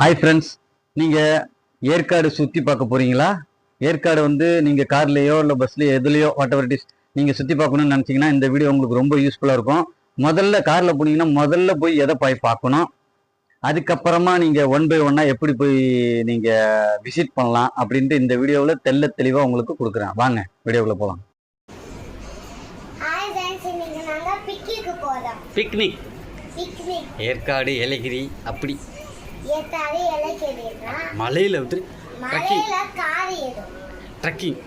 Hi friends நீங்கள் ஏற்காடு சுற்றி பார்க்க போகிறீங்களா ஏற்காடு வந்து நீங்கள் கார்லேயோ இல்லை பஸ்லேயோ எதுலேயோ வாட் எவர் இஸ் நீங்கள் சுற்றி பார்க்கணும்னு நினச்சிங்கன்னா இந்த வீடியோ உங்களுக்கு ரொம்ப யூஸ்ஃபுல்லாக இருக்கும். முதல்ல காரில் போனீங்கன்னா முதல்ல போய் எதை போய் பார்க்கணும்? அதுக்கப்புறமா நீங்கள் ஒன் பை ஒன்னாக எப்படி போய் நீங்கள் விசிட் பண்ணலாம் அப்படின்ட்டு இந்த வீடியோவில் தெள்ள தெளிவாக உங்களுக்கு கொடுக்குறேன். வாங்க வீடியோக்குள்ளே போகலாம் பிக்னிக் பிக்னிக் ஏற்காடு ஏலகிரி அப்படி. மலையில் கார் ஏறும். ட்ரக்கிங்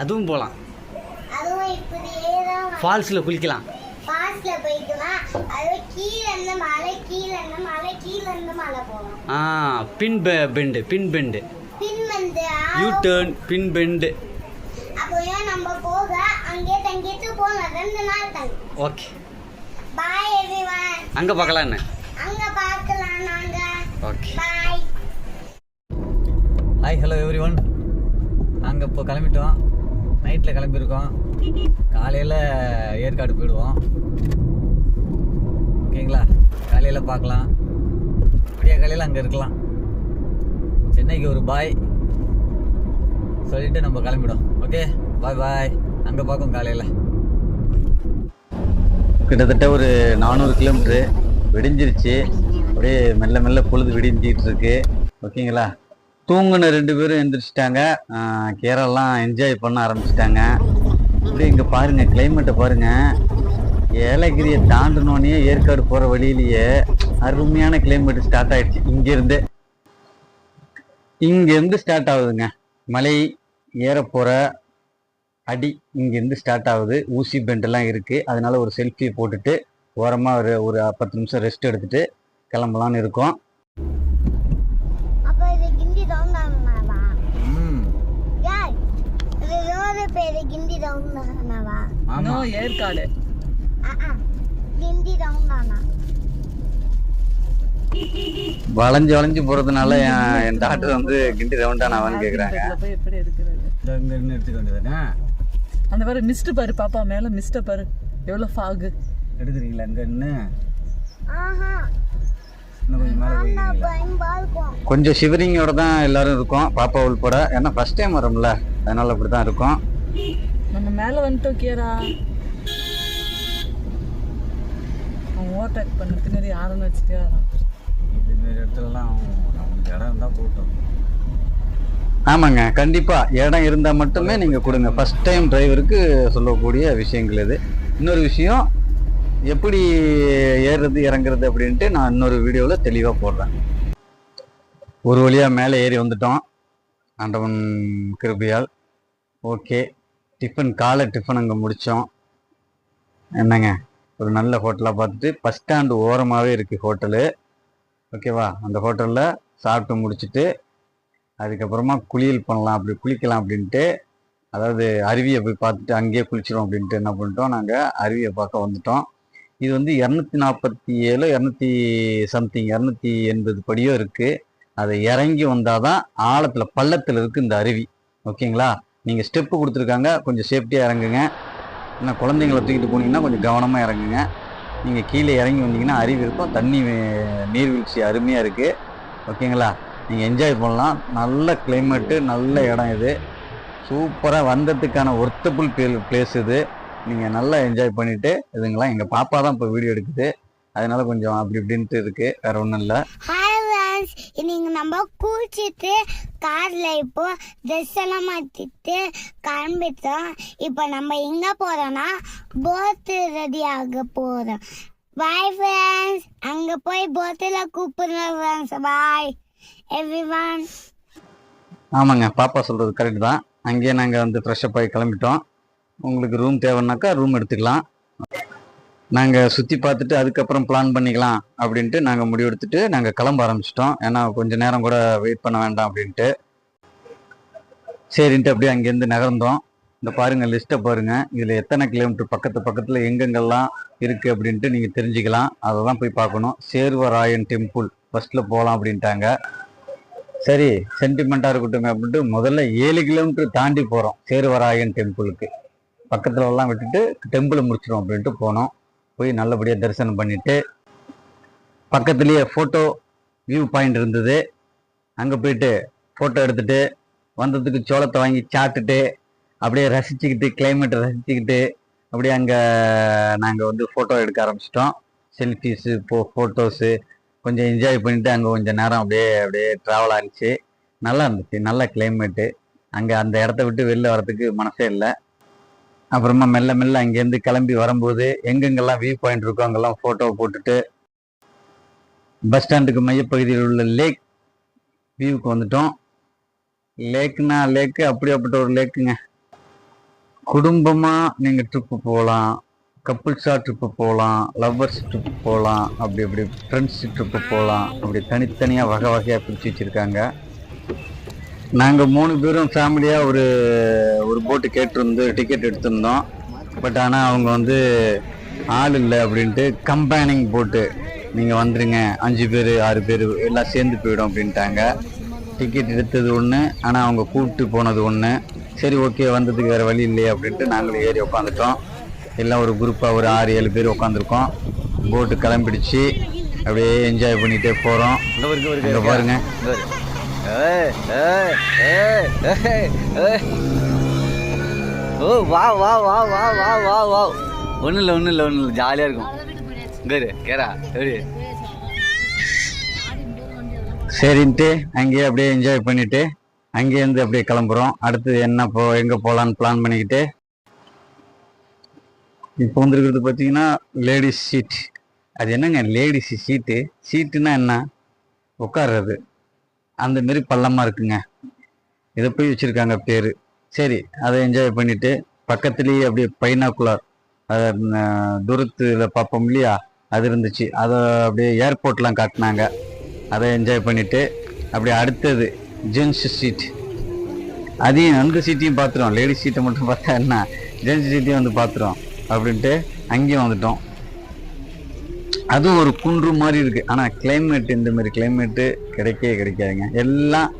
அதுவும் போகலாம் ஃபால்ஸில் குளிக்கலாம். ஃபாஸ்ட்ல போய்க்கலாம் அது கீழே இருந்து மலை கீழே இருந்து மலை கீழே இருந்து மலை ஆ பின் பெண்டு பின் பெண்டு பின் வந்து யூ டேர்ன் பின் பெண்டு நம்ம போக? அங்கேயே தங்கிட்டு போகலாம் ரெண்டு நாள் தங்கி. ஓகே பாய் எவ்ரிவன் அங்கே பார்க்கலாம் என்ன? அங்க okay hi hello everyone நாங்கள் இப்போ கிளம்பிட்டோம். நைட்டில் கிளம்பியிருக்கோம். காலையில் ஏற்காடு போயிடுவோம். ஓகேங்களா? காலையில் பார்க்கலாம். விடிய காலையில் அங்கே இருக்கலாம். சென்னைக்கு ஒரு பாய் சொல்லிட்டு நம்ம கிளம்பிடும். ஓகே பாய் பாய் அங்கே பார்க்கும் காலையில். கிட்டத்தட்ட ஒரு நானூறு கிலோமீட்ரு விடிஞ்சிருச்சு. அப்படியே மெல்ல மெல்ல பொழுது விடிஞ்சிட்டு இருக்கு ஓகேங்களா? தூங்கின ரெண்டு பேரும் எந்திரிச்சிட்டாங்க. கேரெல்லாம் என்ஜாய் பண்ண ஆரம்பிச்சிட்டாங்க. அப்படியே இங்கே பாருங்கள் கிளைமேட்டை பாருங்க. ஏலகிரியை தாண்டினோடனே ஏற்காடு போகிற வழியிலேயே அருமையான கிளைமேட் ஸ்டார்ட் ஆகிடுச்சு இங்கேருந்து. இங்கேருந்து ஸ்டார்ட் ஆகுதுங்க. மலை ஏறப்போகிற அடி இங்கேருந்து ஸ்டார்ட் ஆகுது. ஊசி பெண்டெல்லாம் இருக்குது அதனால ஒரு செல்ஃபி போட்டுட்டு ஓரமாக ஒரு ஒரு பத்து நிமிஷம் ரெஸ்ட் எடுத்துகிட்டு கிளம்பலான்னு இருக்கோம். வளைஞ்சு வளைஞ்சு போகிறதுனால என் டாக்டர் வந்து கிண்டி ரவுண்டான அவன் கேட்குறாங்க இதுல போய் எப்படி எடுக்கிறது? அந்த பாரு மிஸ்ட் பாரு பாப்பா மேல மிஸ்ட பாரு. எவ்வளவு ஃபாகு எடுக்கிறீங்களா ஆஹா. இன்னும் கொஞ்சம் ஷிவரிங்கோட தான் எல்லாரும் இருக்கோம். பாப்பா உள்பட. ஏன்னா ஃபர்ஸ்ட் டைம் வரோம்ல. அதனால அப்படி தான் இருக்கும். நம்ம மேல வந்துட்டோம் கியரா அவன் ஓவர்டேக் பண்ண பின்னாடி ஆரன் வச்சுட்டே வரான். இதுமாரி இடத்துலலாம் நமக்கு இடம் இருந்தால் போட்டோம் ஆமாங்க. கண்டிப்பா. இடம் இருந்தா மட்டுமே நீங்க கொடுங்க. ஃபர்ஸ்ட் டைம் டிரைவருக்கு சொல்லக்கூடிய விஷயங்கள் இது. இன்னொரு விஷயம் எப்படி ஏறுறது இறங்குறது அப்படின்ட்டு நான் இன்னொரு வீடியோவில் தெளிவாக போடுறேன். ஒரு வழியாக மேலே ஏறி வந்துட்டோம். ஆண்டவன் கிருபையால். ஓகே. டிஃபன் காலை டிஃபன் அங்கே முடித்தோம் என்னங்க? ஒரு நல்ல ஹோட்டலாக பார்த்துட்டு பஸ் ஸ்டாண்டு ஓரமாகவே இருக்குது ஹோட்டலு. ஓகேவா அந்த ஹோட்டலில் சாப்பிட்டு முடிச்சுட்டு அதுக்கப்புறமா குளியல் பண்ணலாம் அப்படி குளிக்கலாம் அப்படின்ட்டு அதாவது அருவியை போய் பார்த்துட்டு அங்கேயே குளிச்சிடும் அப்படின்ட்டு என்ன பண்ணிட்டோம் நாங்கள் அருவியை பார்க்க வந்துட்டோம். இது வந்து இரநூத்தி நாற்பத்தி ஏழு இரநூத்தி சம்திங் இரநூத்தி எண்பது படியோ இருக்குது அதை இறங்கி வந்தால் தான் ஆழத்தில் பள்ளத்தில் இருக்குது இந்த அருவி. ஓகேங்களா? நீங்கள் ஸ்டெப்பு கொடுத்துருக்காங்க கொஞ்சம் சேஃப்டியாக இறங்குங்க. ஏன்னா குழந்தைங்கள தூக்கிட்டு போனீங்கன்னா கொஞ்சம் கவனமாக இறங்குங்க. நீங்கள் கீழே இறங்கி வந்தீங்கன்னா அருவி இருக்கும். தண்ணி நீர்வீழ்ச்சி அருமையாக இருக்குது ஓகேங்களா? நீங்கள் என்ஜாய் பண்ணலாம். நல்ல கிளைமேட்டு நல்ல இடம் இது. சூப்பராக வந்ததுக்கான ஒர்த்தபுள் பிளேஸ் இது. நீங்கள் நல்லா என்ஜாய் பண்ணிவிட்டு இதுங்களாம் எங்கள் பாப்பா தான் இப்போ வீடியோ எடுக்குது. அதனால கொஞ்சம் அப்படி இப்படின்ட்டு இருக்குது வேற ஒன்றும் இல்லை. இன்னைக்கு நம்ம குளிச்சுட்டு கார்ல இப்போ ட்ரெஸ் எல்லாம் மாத்திட்டு கிளம்பிட்டோம். இப்போ நம்ம எங்க போறோம்னா போட்டு ரெடி ஆக போறோம். பாய் ஃப்ரெண்ட்ஸ் அங்க போய் போட்டில் கூப்பிடுறோம் ஃப்ரெண்ட்ஸ் பாய் எவ்ரி ஒன் ஆமாங்க பாப்பா சொல்கிறது கரெக்ட் தான். அங்கேயே நாங்கள் வந்து ஃப்ரெஷ்அப் ஆகி கிளம்பிட்டோம். உங்களுக்கு ரூம் தேவைன்னாக்கா ரூம் எடுத்துக்கலாம். நாங்கள் சுற்றி பார்த்துட்டு அதுக்கப்புறம் பிளான் பண்ணிக்கலாம் அப்படின்ட்டு நாங்கள் முடிவெடுத்துட்டு நாங்கள் கிளம்ப ஆரம்பிச்சிட்டோம். ஏன்னா கொஞ்சம் நேரம் கூட வெயிட் பண்ண வேண்டாம் அப்படின்ட்டு. சரின்ட்டு அப்படியே அங்கேருந்து நகர்ந்தோம். இந்த பாருங்கள் லிஸ்ட்டை பாருங்கள் இதில் எத்தனை கிலோமீட்டர் பக்கத்து பக்கத்தில் எங்கெங்கெல்லாம் இருக்குது அப்படின்ட்டு நீங்கள் தெரிஞ்சுக்கலாம். அதை தான் போய் பார்க்கணும். சேர்வராயன் டெம்பிள் ஃபஸ்ட்டில் போகலாம் அப்படின்ட்டாங்க. சரி சென்டிமெண்ட்டாக இருக்கட்டும் அப்படின்ட்டு முதல்ல ஏழு கிலோமீட்டர் தாண்டி போகிறோம் சேர்வராயன் டெம்பிளுக்கு பக்கத்துலலாம் விட்டுட்டு டெம்பிளை முடிச்சிடும் அப்படின்ட்டு போனோம். போய் நல்லபடியாக தரிசனம் பண்ணிவிட்டு பக்கத்துலேயே ஃபோட்டோ வியூ பாயிண்ட் இருந்தது. அங்கே போயிட்டு ஃபோட்டோ எடுத்துகிட்டு வந்ததுக்கு சோளத்தை வாங்கி சாப்பிட்டுட்டு அப்படியே ரசிச்சுக்கிட்டு கிளைமேட்டை ரசிச்சுக்கிட்டு அப்படியே அங்கே நாங்கள் வந்து ஃபோட்டோ எடுக்க ஆரம்பிச்சிட்டோம். செல்ஃபீஸு போ ஃபோட்டோஸு கொஞ்சம் என்ஜாய் பண்ணிவிட்டு அங்கே கொஞ்சம் நேரம் அப்படியே அப்படியே ட்ராவல் ஆனிச்சு. நல்லா இருந்துச்சு நல்ல கிளைமேட்டு அங்கே அந்த இடத்த விட்டு வெளில வரதுக்கு மனசே இல்லை. அப்புறமா மெல்ல மெல்ல அங்கேருந்து கிளம்பி வரும்போது எங்கெங்கெல்லாம் வியூ பாயிண்ட் இருக்கோ அங்கெல்லாம் ஃபோட்டோ போட்டுட்டு பஸ் ஸ்டாண்டுக்கு மையப்பகுதியில் உள்ள லேக் வியூவுக்கு வந்துட்டோம். லேக்னா லேக்கு அப்படியாப்பட்ட ஒரு லேக்குங்க குடும்பமாக நீங்கள் ட்ரிப்பு போகலாம். கப்புள்ஸாக ட்ரிப்பு போகலாம். லவ்வர்ஸ் ட்ரிப்பு போகலாம். அப்படி அப்படி ஃப்ரெண்ட்ஸ் ட்ரிப்பு போகலாம். அப்படி தனித்தனியாக வகை வகையாக பிரித்து வச்சுருக்காங்க. நாங்கள் மூணு பேரும் ஃபேமிலியாக ஒரு ஒரு போட்டு கேட்டிருந்து டிக்கெட் எடுத்திருந்தோம். பட் ஆனால் அவங்க வந்து ஆள் இல்லை அப்படின்ட்டு கம்பைனிங் போட்டு நீங்கள் வந்துருங்க அஞ்சு பேர் ஆறு பேர் எல்லாம் சேர்ந்து போயிடும் அப்படின்ட்டாங்க. டிக்கெட் எடுத்தது ஒன்று ஆனால் அவங்க கூப்பிட்டு போனது ஒன்று சரி ஓகே வந்ததுக்கு வேறு வழி இல்லையே அப்படின்ட்டு நாங்களும் ஏறி உட்காந்துட்டோம் எல்லாம் ஒரு குரூப்பாக ஒரு ஆறு ஏழு பேர் உட்காந்துருக்கோம் போட்டு கிளம்பிடுச்சு. அப்படியே என்ஜாய் பண்ணிகிட்டே போகிறோம் இங்கே பாருங்க. ஓ வா வா வா வா வா வா வா. ஒன்றும் இல்லை ஒன்றும் இல்லை ஒன்றும் இல்லை. ஜாலியாக இருக்கும். கரு கேரா எப்படி சரின்ட்டு அங்கேயே அப்படியே என்ஜாய் பண்ணிட்டு அங்கேருந்து அப்படியே கிளம்புறோம். அடுத்து என்ன போ எங்கே போகலான்னு பிளான் பண்ணிக்கிட்டு. இப்போ வந்துருக்கிறது பார்த்தீங்கன்னா லேடிஸ் சீட் அது என்னங்க லேடிஸ் சீட்டு சீட்டுனா என்ன? உட்கார்றது. அந்த மாரி பள்ளமாக இருக்குங்க. இதை போய் வச்சுருக்காங்க பேர். சரி அதை என்ஜாய் பண்ணிவிட்டு பக்கத்துலேயே அப்படியே பைனாக்குலர் அதை தூரத்தில் பார்ப்போம் இல்லையா? அது இருந்துச்சு. அதை அப்படியே ஏர்போர்ட்லாம் காட்டினாங்க. அதை என்ஜாய் பண்ணிவிட்டு அப்படியே அடுத்தது ஜென்ஸ் சீட் அதையும் அந்த சீட்டையும் பார்த்துருவோம் லேடிஸ் சீட்டை மட்டும் பார்த்தா என்ன? ஜென்ஸ் சீட்டையும் வந்து பார்த்துருவோம் அப்படின்ட்டு அங்கேயும் வந்துட்டோம். அது ஒரு குன்று மாதிரி இருக்குது ஆனால் கிளைமேட் இந்த மாதிரி கிளைமேட்டு கிடைக்கவே கிடைக்காதுங்க. எல்லாம்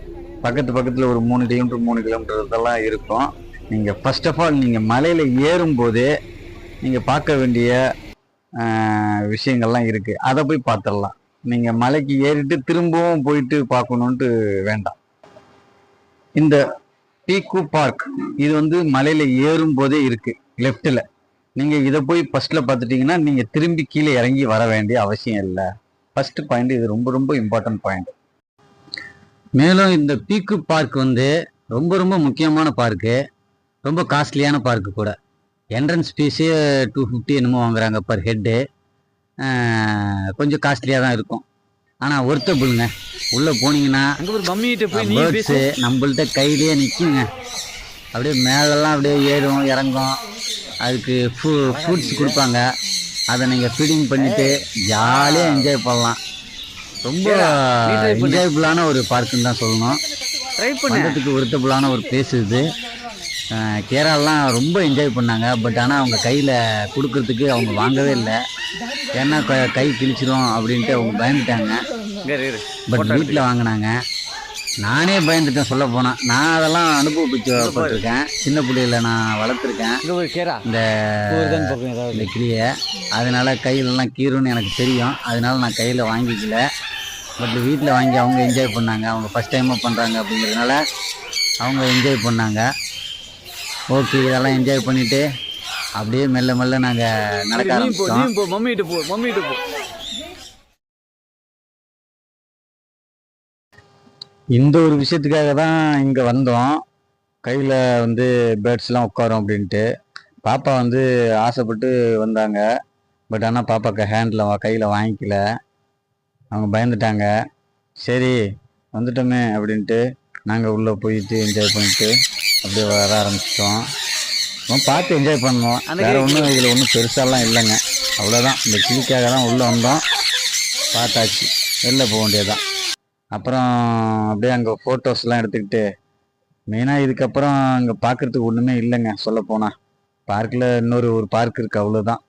பக்கத்து பக்கத்தில் ஒரு மூணு கிலோமீட்டர் மூணு கிலோமீட்டர் இதெல்லாம் இருக்கும். நீங்கள் ஃபர்ஸ்ட் ஆஃப் ஆல் நீங்கள் மலையில் ஏறும்போதே நீங்கள் பார்க்க வேண்டிய விஷயங்கள்லாம் இருக்குது அதை போய் பார்த்துடலாம். நீங்கள் மலைக்கு ஏறிட்டு திரும்பவும் போயிட்டு பார்க்கணுன்ட்டு வேண்டாம். இந்த பீக்கு பார்க் இது வந்து மலையில் ஏறும் போதே இருக்குது லெஃப்ட்டில் நீங்கள் இதை போய் ஃபர்ஸ்ட்டில் பார்த்துட்டீங்கன்னா நீங்கள் திரும்பி கீழே இறங்கி வர வேண்டிய அவசியம் இல்லை. ஃபர்ஸ்ட் பாயிண்ட் இது ரொம்ப ரொம்ப இம்பார்ட்டன்ட் பாயிண்ட் மேலும் இந்த பீக்கு பார்க் வந்து ரொம்ப ரொம்ப முக்கியமான பார்க்கு ரொம்ப காஸ்ட்லியான பார்க்கு கூட. என்ட்ரன்ஸ் ஃபீஸே டூ ஃபிஃப்டி என்னமோ வாங்குறாங்க பர் ஹெட்டு கொஞ்சம் காஸ்ட்லியாக தான் இருக்கும். ஆனால் ஒர்த்தபுளுங்க உள்ளே போனீங்கன்னா பேர்ட்ஸு நம்மள்ட்ட கையிலேயே நிற்குங்க அப்படியே மேலெல்லாம் அப்படியே ஏறும் இறங்கும். அதுக்கு ஃப்ரூ ஃப்ரூட்ஸ் கொடுப்பாங்க. அதை நீங்கள் ஃபீடிங் பண்ணிவிட்டு ஜாலியாக என்ஜாய் பண்ணலாம். ரொம்ப. என்ஜாயபுளான ஒரு பார்க்குன்னு தான் சொல்லணும். ட்ரை பண்ணு. வந்ததுக்கு ஒருத்தபுளான ஒரு பிளேஸ் இது. கேரளாலாம் ரொம்ப என்ஜாய் பண்ணாங்க. பட் ஆனால் அவங்க கையில் கொடுக்கறதுக்கு அவங்க வாங்கவே இல்லை. ஏன்னா க- கை கிழிச்சிரும் அப்படின்ட்டு அவங்க பயந்துட்டாங்க. பட் வீட்டில் வாங்கினாங்க. நானே பயந்துட்டேன் சொல்ல போனால் நான் அதெல்லாம் அனுபவப்பட்டிருக்கேன் சின்ன பிள்ளையில நான் வளர்த்துருக்கேன். இந்த இந்த கிளியை. அதனால கையிலலாம் கீறுன்னு எனக்கு தெரியும். அதனால நான் கையில் வாங்கிக்கல. பட் வீட்டில் வாங்கி அவங்க என்ஜாய் பண்ணாங்க. அவங்க ஃபஸ்ட் டைமாக பண்ணுறாங்க அப்படிங்கிறதுனால அவங்க என்ஜாய் பண்ணாங்க. ஓகே இதெல்லாம் என்ஜாய் பண்ணிவிட்டு அப்படியே மெல்ல மெல்ல நாங்கள் நடக்க நீ இந்த ஒரு விஷயத்துக்காக தான் இங்கே வந்தோம். கையில் வந்து பேர்ட்ஸ்லாம் உட்காரும் அப்படின்ட்டு. பாப்பா வந்து ஆசைப்பட்டு வந்தாங்க. பட் ஆனால் பாப்பாக்கு ஹேண்டில் கையில் வாங்கிக்கல. அவங்க பயந்துட்டாங்க. சரி வந்துட்டோமே அப்படின்ட்டு நாங்கள் உள்ளே போயிட்டு என்ஜாய் பண்ணிட்டு அப்படியே வர ஆரம்பிச்சிட்டோம். பார்த்து என்ஜாய் பண்ணோம். அன்னைக்கு வேறு ஒன்றும் இதில் ஒன்றும் பெருசாலாம் இல்லைங்க. அவ்வளோதான் இந்த கிளிக்காக தான் உள்ளே வந்தோம். பார்த்தாச்சு. வெளில போக வேண்டியதுதான். அப்புறம் அப்படியே அங்கே ஃபோட்டோஸ்லாம் எடுத்துக்கிட்டு மெயினாக இதுக்கப்புறம் அங்கே பார்க்குறதுக்கு ஒன்றுமே இல்லைங்க சொல்ல போனால் பார்க்கில் இன்னொரு ஒரு பார்க் இருக்குது அவ்வளோதான்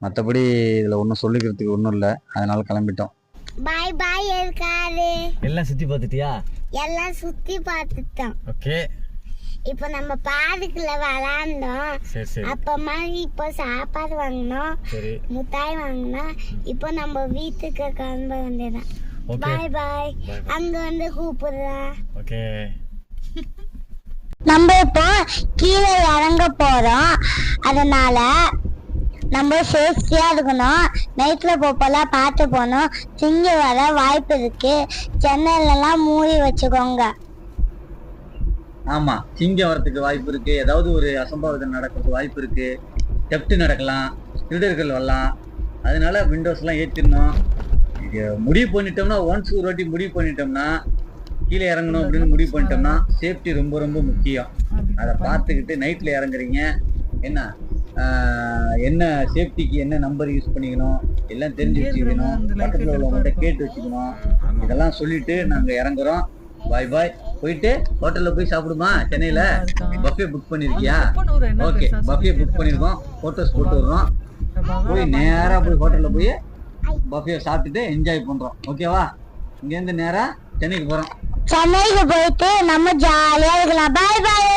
மற்றபடி இதில் ஒன்றும் சொல்லிக்கிறதுக்கு ஒன்றும் இல்லை. அதனால கிளம்பிட்டோம். பாய் பாய் இருக்காரு எல்லாம் சுற்றி பார்த்துட்டியா? எல்லாம் சுத்தி பார்த்துட்டோம். ஓகே இப்போ நம்ம பார்க்குல விளாண்டோம். சரி சரி. அப்புறமா இப்போ சாப்பாடு வாங்கினோம். சரி. மிட்டாய் வாங்கினோம். இப்போ நம்ம வீட்டுக்கு கிளம்ப வேண்டியதான் ஓகே பாய் பாய் அங்க வந்து கூப்பிடுறேன் ஓகே நம்ம இப்போ கீழே இறங்க போறோம். அதனால நம்ம சேஃப்டியா இருக்கணும். நைட்ல போப்பெல்லாம் பார்த்து போகணும். சிங்க வர வாய்ப்பு இருக்கு. ஜன்னல்லாம் மூடி வச்சுக்கோங்க. ஆமா. சிங்கம் வரதுக்கு வாய்ப்பு இருக்கு. ஏதாவது ஒரு அசம்பாவிதம் நடக்கிறதுக்கு வாய்ப்பு இருக்கு. தெப்ட் நடக்கலாம். திருடர்கள் வரலாம். அதனால விண்டோஸ் எல்லாம் ஏற்றிடணும் முடிவு பண்ணிட்டோம்னா ஒன்ஸ் ஒரு வாட்டி முடிவு பண்ணிட்டோம்னா கீழே இறங்கணும் அப்படின்னு முடிவு பண்ணிட்டோம்னா சேஃப்டி ரொம்ப ரொம்ப முக்கியம். அதை பார்த்துக்கிட்டு நைட்ல இறங்குறீங்க. என்ன? என்ன சேஃப்டிக்கு என்ன நம்பர் யூஸ் பண்ணிக்கணும்? எல்லாம் தெரிஞ்சு வச்சுக்கணும். பக்கத்துல உள்ளவங்கள்ட்ட கேட்டு வச்சுக்கணும். இதெல்லாம் சொல்லிட்டு நாங்க இறங்குறோம். பாய் பாய் போயிட்டு ஹோட்டல்ல போய் சாப்பிடுமா? சென்னையில? பஃபே புக் பண்ணிருக்கியா? என்ன ஓகே பஃபே புக் சொல்லிட்டு. பண்ணிருக்கோம். போட்டோஸ் போட்டு வர்றோம். போய் நேரா போய் ஹோட்டல்ல போய் பஃபே சாப்பிட்டுட்டு என்ஜாய் பண்றோம். ஓகேவா இங்கேருந்து நேரம் நேரா சென்னைக்கு போறோம். சென்னைக்கு போயிட்டு நம்ம ஜாலியா இருக்கலாம். பாய் பாய்